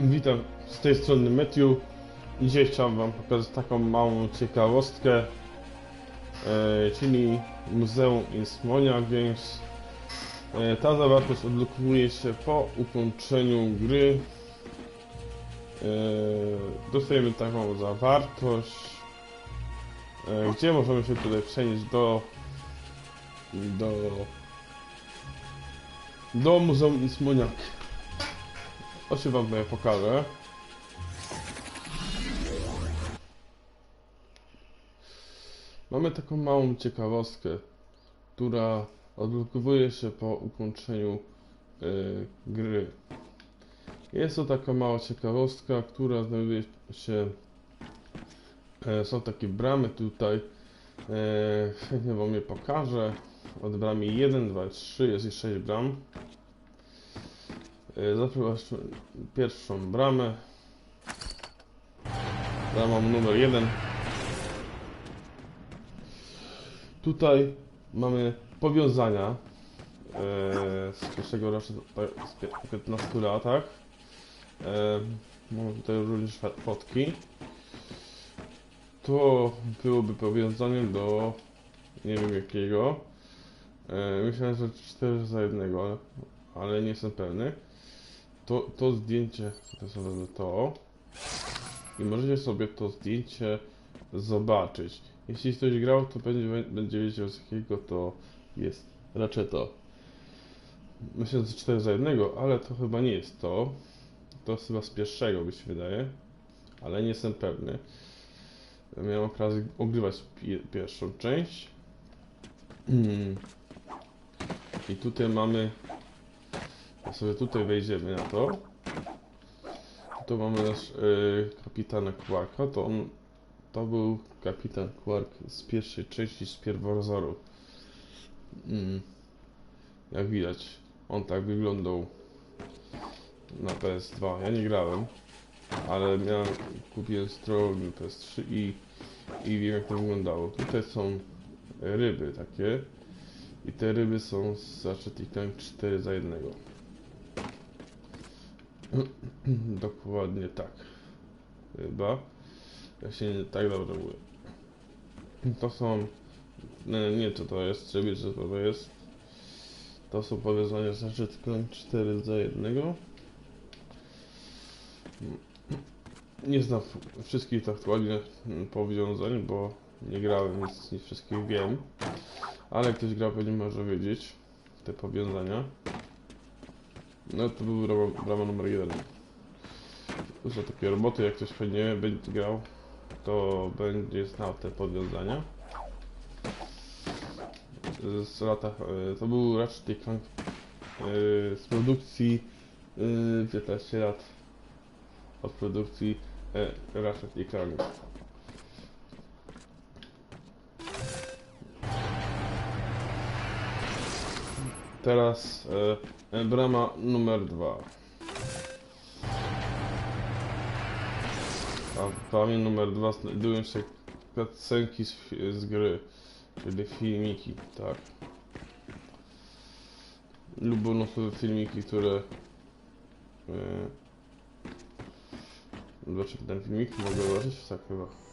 Witam, z tej strony Matthew. Dzisiaj chciałem Wam pokazać taką małą ciekawostkę, e, czyli Muzeum Insmonia Games. Ta zawartość odblokuje się po ukończeniu gry. E, dostajemy taką zawartość, e, gdzie możemy się tutaj przenieść do do do Muzeum Insmoniak. Się wam pokażę. Mamy taką małą ciekawostkę, która odblokowuje się po ukończeniu y, gry. Jest to taka mała ciekawostka, która znajduje się. E, są takie bramy tutaj. E, chętnie wam je pokażę. Od bramy 1, 2, 3 jest i 6 bram. E, Zapraszam pierwszą bramę. Bramą numer 1. Tutaj mamy powiązania e, z pierwszego roku, z pie- 15 latach. E, mamy tutaj również fo- fotki. To byłoby powiązanie do nie wiem jakiego. Myślałem, że 4 za jednego, ale nie jestem pewny. To, to zdjęcie, to sobie to. I możecie sobie to zdjęcie zobaczyć. Jeśli ktoś grał, to będzie, będzie wiedział z jakiego to jest. Raczej to. Myślę, że 4 za jednego, ale to chyba nie jest to. To jest chyba z pierwszego, mi się wydaje. Ale nie jestem pewny. Miałem okazję ogrywać pi pierwszą część. Mm. I tutaj mamy sobie tutaj wejdziemy na to, to mamy nasz y, kapitana Quarka, to on, to był kapitan Quark z pierwszej części z pierwowzoru. Mm. Jak widać, on tak wyglądał na PS2. Ja nie grałem, ale miałem, kupiłem strony PS3 i, i wiem jak to wyglądało. Tutaj są ryby takie i te ryby są z Ratchet Clank 4 za jednego. Dokładnie tak. Chyba. Ja się tak dobrze mówię. To są. Nie, nie co to jest, czy co to jest. To są powiązania z Clank 4 za jednego. Nie znam wszystkich aktualnie powiązań, bo nie grałem, więc nie wszystkich wiem. Ale ktoś grał, pewnie może wiedzieć te powiązania. No to był brama, brama numer jeden. Są takie roboty, jak ktoś pewnie będzie grał, to będzie znał te powiązania. Z lata, e, to był Ratchet Clank e, z produkcji e, 15 lat od produkcji e, Ratchet Clank. Teraz e, brama numer dwa. A bramie numer dwa znajdują się cutscenki z, z gry, czyli filmiki, tak. Lub bonusowe filmiki, które... E, zobaczę ten filmik, mogę zobaczyć? Tak chyba.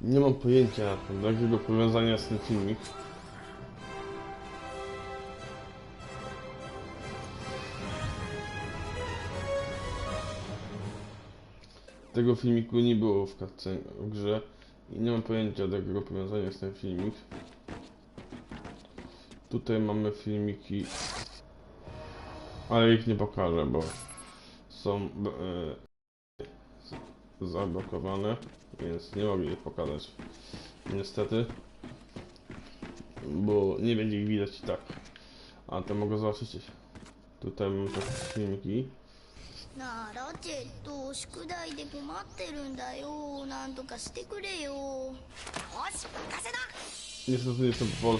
Nie mam pojęcia, jakiego powiązania jest ten filmik. Tego filmiku nie było w cutscene w grze i nie mam pojęcia jakiego powiązania jest ten filmik. Tutaj mamy filmiki, ale ich nie pokażę, bo są z- zablokowane, więc nie mogę ich pokazać. Niestety, bo nie będzie ich widać i tak. A to mogę zobaczyć. Tutaj mam takie filmiki. なあラチェット宿題で困ってるんだよなんとかしてくれよよし任せだ Niestety nie jestem po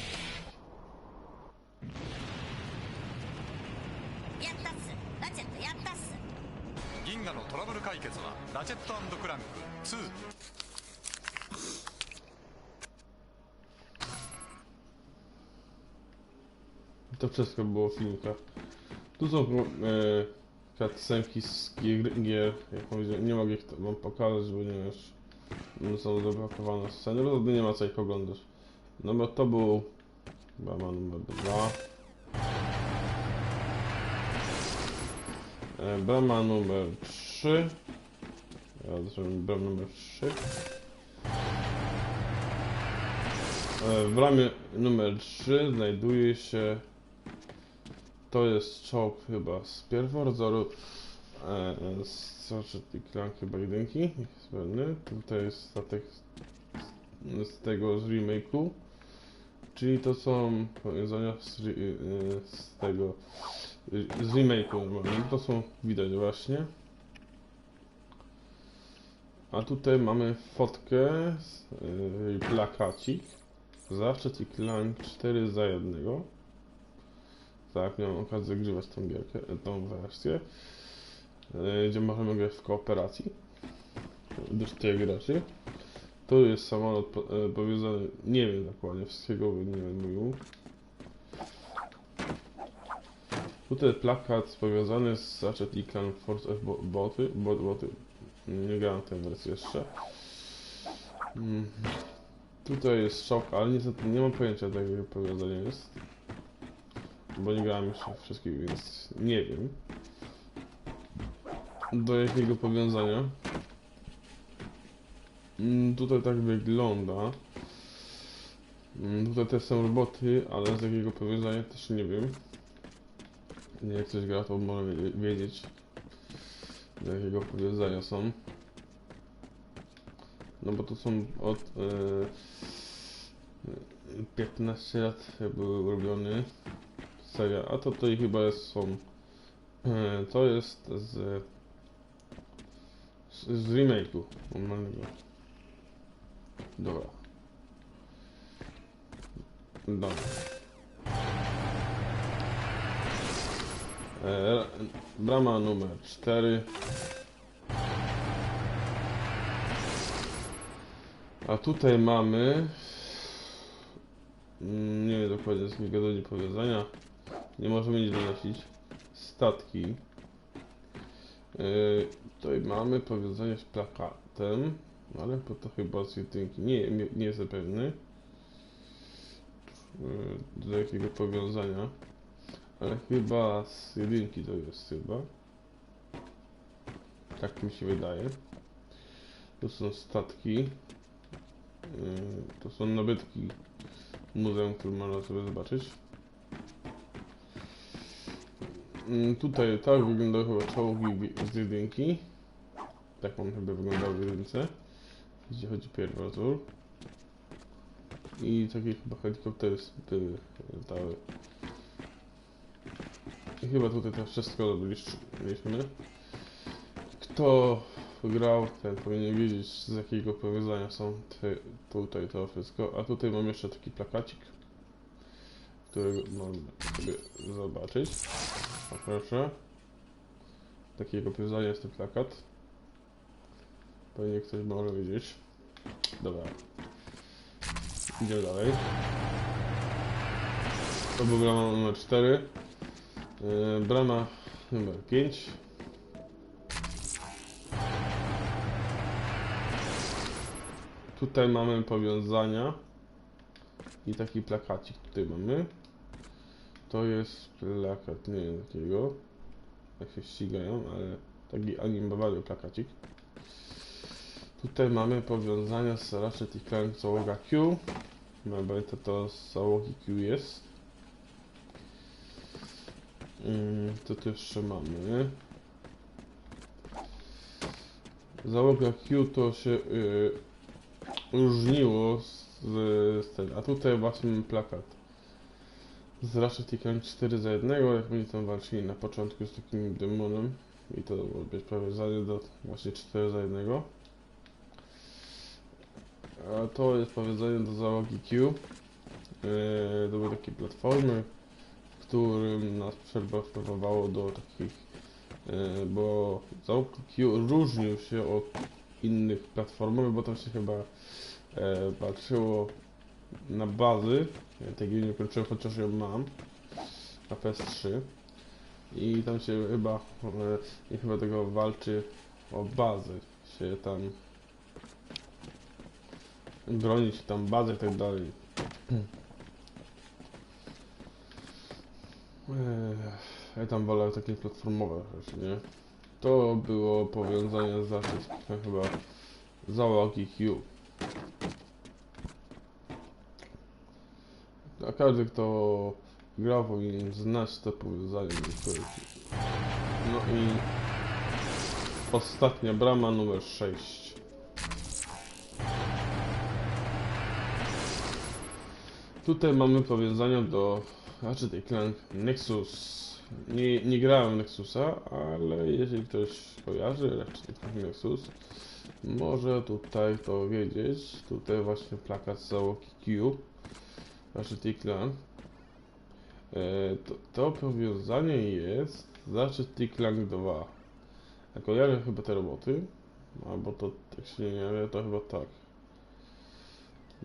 チェットやったっす銀河のトラブル解決はラチェットクランク2 To wszystko było w filmikach. Tu są e, cutscenki z gier, gier. Jak powiedziałem, nie mogę ich to wam pokazać, bo nie wiesz, one są zablokowane sceny, bo wtedy nie ma co ich oglądać. No bo to był Brama numer 2. brama numer 3. Ja zrobię bramę numer 3. E, w bramie numer 3 znajduje się to jest czołg chyba z pierwowzoru e, z Ratchet i chyba jedynki, pewny. Tutaj jest statek z, tego z remake'u. Czyli to są powiązania z, e, z tego e, z remake'u. To są widać właśnie. A tutaj mamy fotkę, e, plakacik. Ratchet i Clank 4 za jednego. Tak, miałem okazję grywać tą gierkę, tą wersję, e, gdzie możemy grać w kooperacji do czterech graczy. Tu jest samolot e, powiązany, nie wiem dokładnie wszystkiego, nie będę mówił. Tutaj plakat powiązany z Ratchet i Clank Force F bo- boty, bot, boty. Nie grałem tę wersję jeszcze. Mm. Tutaj jest szok, ale niestety nie mam pojęcia jakiego powiązania jest. Bo nie grałem jeszcze wszystkich, więc nie wiem. Do jakiego powiązania. Mm, Tutaj tak wygląda. Mm, Tutaj też są roboty, ale z jakiego powiązania też nie wiem. Jak ktoś gra, to może wie- wiedzieć, do jakiego powiązania są. No bo to są od e, 15 lat były robione seria, a to tutaj chyba są e, to jest z z, z remake'u normalnego. Dobra. Dobra. E, brama numer 4. A tutaj mamy mm, nie wiem dokładnie z jakiego dojdzie powiązania. Nie możemy nic donosić. Statki. Yy, tutaj mamy powiązanie z plakatem, ale to, to chyba z jedynki. Nie, nie, nie jestem pewny. Yy, do jakiego powiązania. Ale chyba z jedynki to jest chyba. Tak mi się wydaje. To są statki. Yy, to są nabytki muzeum, które można sobie zobaczyć. Mm, Tutaj tak wyglądały chyba czołgi z jedynki. Tak on chyba wyglądał w jedynce. Jeśli chodzi o pierwszy wzór. I takie chyba helikoptery były, latały. I chyba tutaj też wszystko robiliśmy. Kto grał, ten powinien wiedzieć z jakiego powiązania są te, tutaj to wszystko. A tutaj mam jeszcze taki plakacik, który mam sobie zobaczyć. O proszę. Takiego powiązania jest ten plakat. Pewnie ktoś może wiedzieć. Dobra. Idziemy dalej. To brama numer 4. Yy, brama numer 5. Tutaj mamy powiązania i taki plakacik tutaj mamy. To jest plakat, nie wiem jakiego, jak się ścigają, ale taki animowany plakacik. Tutaj mamy powiązania z Ratchet i Clank załoga Q. Mamy to, to z załogi Q jest. Mm, Co tu jeszcze mamy? Załoga Q to się y, różniło z, z ten, a tutaj właśnie mamy plakat. Z i Clank 4 za jednego, jak oni tam walczyli na początku z takim demonem. I to było być powiązanie do właśnie 4 za jednego. A to jest powiązanie do załogi Q. Yy, to były takie platformy, którym nas przepracowało do takich, yy, bo załoga Q różnił się od innych platform, bo tam się chyba e, patrzyło na bazy. Ja tego nie kończyłem, chociaż ją mam na PS3. I tam się chyba, e, i chyba tego walczy o bazę. Się tam bronić tam bazę i tak dalej. Eee, Ja tam wolę takie platformowe rzeczy, nie? To było powiązanie z Ratchet, chyba załogi Q. A każdy, kto grał, powinien znać to powiązanie. niektórych. No i ostatnia brama numer 6. Tutaj mamy powiązania do Ratchet Clank Nexus. Nie, nie grałem Nexusa, ale jeżeli ktoś kojarzy Ratchet Clank Nexus, może tutaj to wiedzieć. Tutaj właśnie plakat z załogi Q. Ratchet Clank. E, to, to powiązanie jest Ratchet Clank 2. Ja kojarzę chyba te roboty, albo to tak się nie wiem, to chyba tak.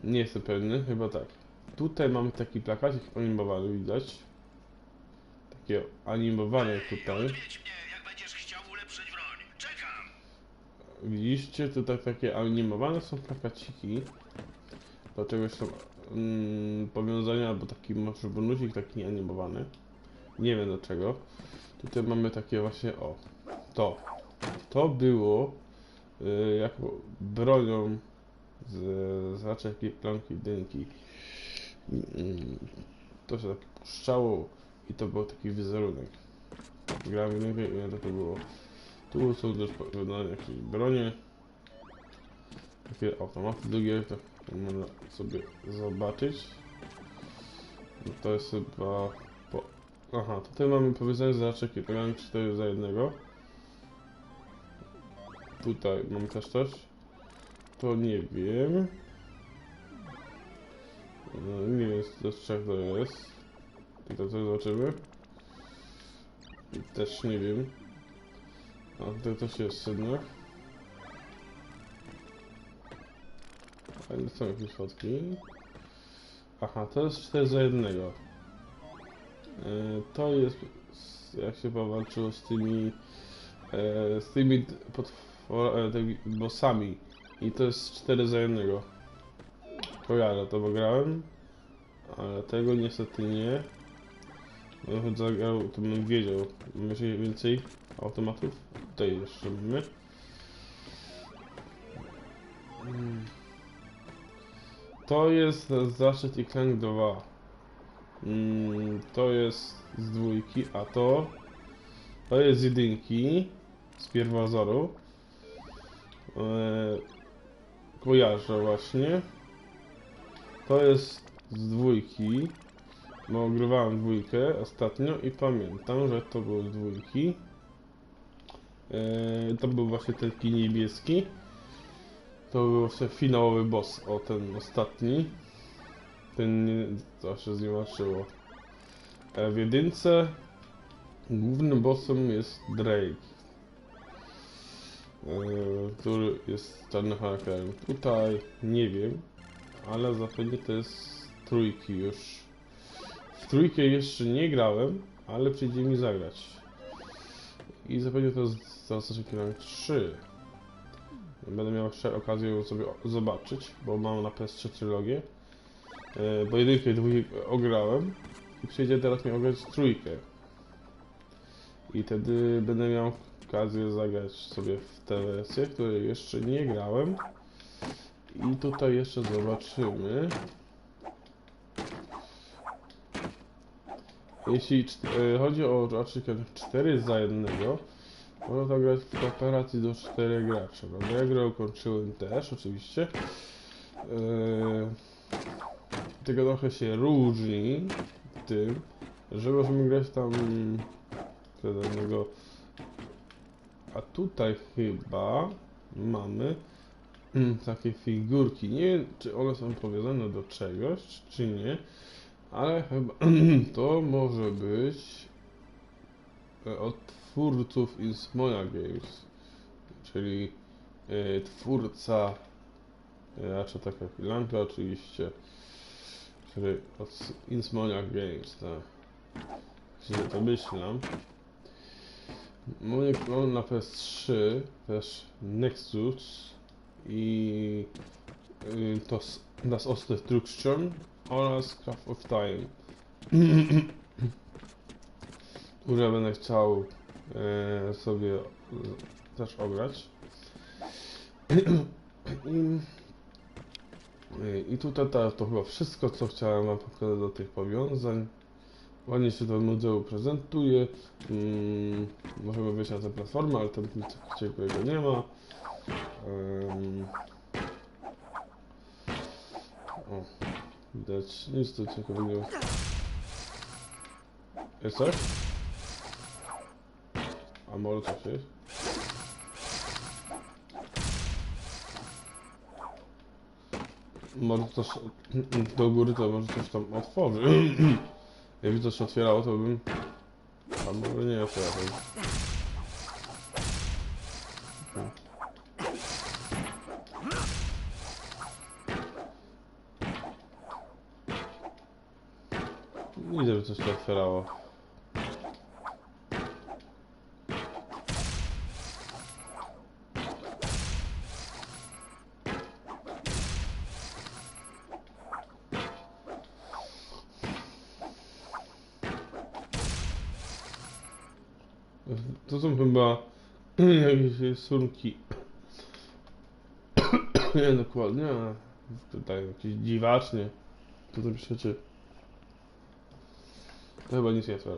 Nie jestem pewny, chyba tak. Tutaj mamy taki plakacik animowany, widać. Takie animowane tutaj. Widzicie, tutaj takie animowane są plakaciki. Do czegoś są mm, powiązania, albo taki może bonusik taki animowany. Nie wiem do czego. Tutaj mamy takie właśnie, o, to. To było y, jako bronią z, z Ratchet i Clank jedynki. Mm, To się tak puszczało i to był taki wizerunek. Grałem w jedynkę i to było. Tu są też powiązane jakieś bronie. Takie automaty drugie, to można sobie zobaczyć. No to jest chyba po... Aha, tutaj mamy powiązanie z raczek i program 4 za jednego. Tutaj mamy też coś. To nie wiem. No, nie wiem, z trzech to jest. Tutaj coś zobaczymy. I też nie wiem. A tutaj też jest jednak. Fajne są jakieś fotki. Aha, to jest 4 za jednego. E, to jest jak się powalczyło z tymi e, z tymi potwor, tymi bossami. I to jest 4 za jednego. Kojarzę to, bo grałem. Ale tego niestety nie. No choć zagrał, to bym wiedział. Myślę więcej automatów. Tutaj jeszcze mamy. Mm. To jest Ratchet i Clank 2. Mm, to jest z dwójki, a to to jest z jedynki z pierwozoru. Eee, kojarzę właśnie. To jest z dwójki, bo ogrywałem dwójkę ostatnio i pamiętam, że to było z dwójki. Eee, to był właśnie ten niebieski. To był właśnie finałowy boss, o ten ostatni. Ten, nie- co się zniszczyło. E, w jedynce głównym bossem jest Drake. e, który jest czarnym charakterem. Tutaj nie wiem, ale zapewne to jest trójki już. W trójkę jeszcze nie grałem, ale przyjdzie mi zagrać. I zapewne to jest za Kingdom 3. Będę miał jeszcze okazję ją sobie zobaczyć, bo mam na PS3 trylogię. E, Bo jedynkę i dwójkę ograłem i przyjdzie teraz mi ograć trójkę. I wtedy będę miał okazję zagrać sobie w te wersje, które jeszcze nie grałem. I tutaj jeszcze zobaczymy. Jeśli e, chodzi o Ratchet 4 za jednego, można to grać w kooperacji do 4 graczy. No, ja grę ukończyłem też, oczywiście. Eee, tylko trochę się różni tym, że możemy grać tam jednego. A tutaj chyba mamy mm, takie figurki. Nie wiem, czy one są powiązane do czegoś, czy nie, ale chyba to może być e, od twórców Insomnia Games, czyli e, twórca e, Ratchet taka Clanka oczywiście, który od Insomnia Games, tak. Źle to myślam. Mamy mamy na PS3 też Nexus i y, to s- Das Ost oraz Craft of Time. które będę chciał e, sobie e, też ograć. I, tutaj to, to chyba wszystko, co chciałem wam pokazać do tych powiązań. Ładnie się to muzeum prezentuje. Mm, możemy wyjść na tę platformę, ale tam nic ciekawego nie ma. Em, o, widać nic tu ciekawego. Jest coś? A może coś jest? Może coś do góry to może coś tam otworzy. Jakby się otwierało, to bym... A może nie otwierał. Widzę, że coś się otwierało. To są chyba jakieś surki. nie dokładnie, ale tutaj jakieś dziwacznie. Co to piszecie? To chyba nic nie otwiera.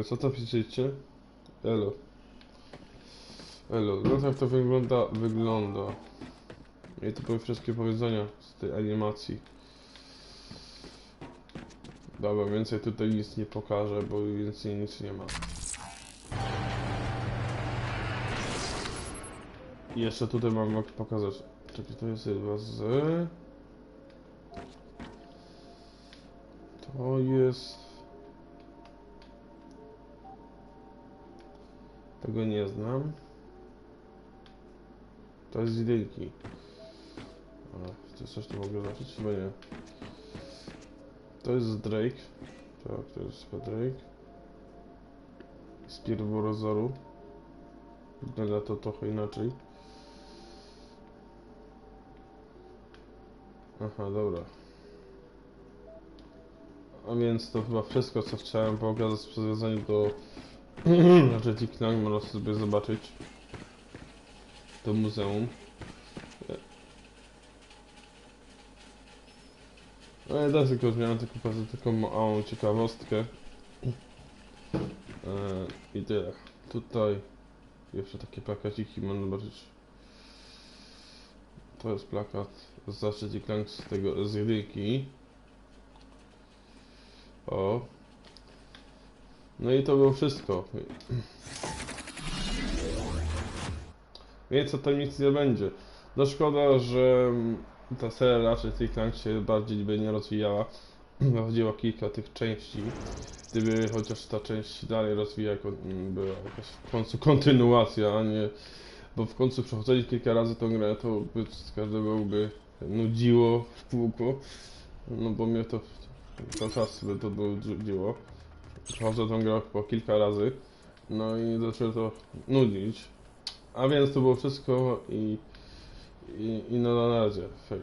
E, Co to piszecie? Elo. Elo. No tak to wygląda, wygląda. I to były wszystkie powiedzenia z tej animacji. Dobra, więcej tutaj nic nie pokażę, bo więcej nic nie ma. I jeszcze tutaj mam pokazać. Czekaj, to jest chyba z... To jest... Tego nie znam. To jest z jedynki. Coś tu mogę zobaczyć? Chyba nie. To jest Drake. Tak, to jest chyba Drake. Z pierworozoru. Wygląda to trochę inaczej. Aha, dobra. A więc to chyba wszystko, co chciałem pokazać w przywiązaniu do Ratchet Clank. Można sobie zobaczyć. To muzeum. No ja też tylko miałem tylko pokazać taką małą ciekawostkę. Eee, I tyle. Tutaj jeszcze takie plakaciki można zobaczyć. to jest plakat z i Clank z tego, z. O. No i to było wszystko. Więc co tam nic nie będzie. No szkoda, że ta seria Ratchet i Clank się bardziej by nie rozwijała. Chodziło o kilka tych części. Gdyby chociaż ta część dalej rozwija, jako, mm, była jakaś w końcu kontynuacja, a nie... Bo w końcu przechodzili kilka razy tą grę, to by każdego by nudziło w kółko. No bo mnie to cały czas by to nudziło. Przechodzę tą grę po kilka razy. No i zaczęło to nudzić. A więc to było wszystko i, i, i na razie. Hej.